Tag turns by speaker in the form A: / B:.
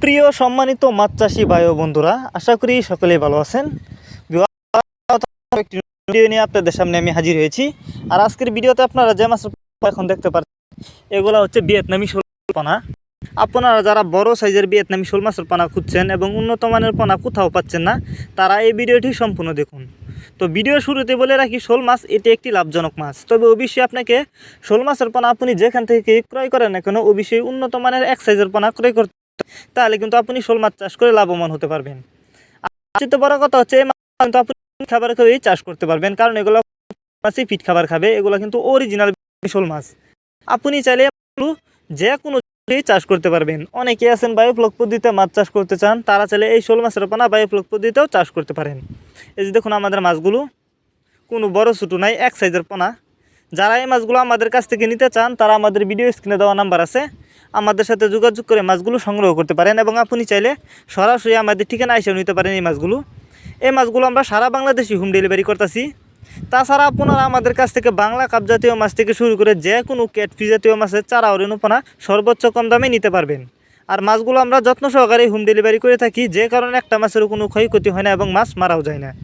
A: সুপ্রিয় সম্মানিত মাছ চাষি ভাই ও বন্ধুরা, আশা করি সকলেই ভালো আছেন। নিয়ে আপনাদের সামনে আমি হাজির হয়েছি। আর আজকের ভিডিওতে আপনারা যে মাছ এখন দেখতে পাচ্ছেন এগুলো হচ্ছে ভিয়েতনামি শোল পোনা। আপনারা যারা বড় সাইজের ভিয়েতনামি শোল মাছের পোনা খুঁজছেন এবং উন্নত মানের পোনা কোথাও পাচ্ছেন না, তারা এই ভিডিওটি সম্পূর্ণ দেখুন। তো ভিডিও শুরুতে বলে রাখি, শোল মাছ এটি একটি লাভজনক মাছ। তবে অবশ্যই আপনাকে শোল মাছের পোনা আপনি যেখান থেকে ক্রয় করেন না কেন, অবশ্যই উন্নত মানের এক সাইজের পোনা ক্রয় করতে তাহলে কিন্তু আপনি শোল মাছ চাষ করে লাভবান হতে পারবেন। আর বড় কথা হচ্ছে আপনি খাবার খেয়েই চাষ করতে পারবেন, কারণ এগুলো মাছই ফিট খাবার খাবে, এগুলো কিন্তু অরিজিনাল শোল মাছ। আপনি চাইলে যে কোনো চাষ করতে পারবেন। অনেকে আছেন বায়োফ্লক পদ্ধতিতে মাছ চাষ করতে চান, তারা চাইলে এই শোল মাছের পানা বায়োফ্লক পদ্ধতিতেও চাষ করতে পারেন। এই যে দেখুন আমাদের মাছগুলো, কোনো বড় ছোটো নাই, এক সাইজের পানা। যারা এই মাছগুলো আমাদের কাছ থেকে নিতে চান, তারা আমাদের ভিডিও স্ক্রিনে দেওয়া নাম্বার আছে। আমাদের সাথে যোগাযোগ করে মাছগুলো সংগ্রহ করতে পারেন এবং আপনি চাইলে সরাসরি আমাদের ঠিকানা এসেও নিতে পারেন এই মাছগুলো। এই মাছগুলো আমরা সারা বাংলাদেশে হোম ডেলিভারি করতেছি। তাছাড়া আপনারা আমাদের কাছ থেকে বাংলা কাপ জাতীয় মাছ থেকে শুরু করে যে কোনো ক্যাটফি জাতীয় মাছের চারা অরেনুপনা সর্বোচ্চ কম দামে নিতে পারবেন। আর মাছগুলো আমরা যত্ন সহকারে হোম ডেলিভারি করে থাকি, যে কারণে একটা মাছেরও কোনো ক্ষয়ক্ষতি হয় না এবং মাছ মারাও যায় না।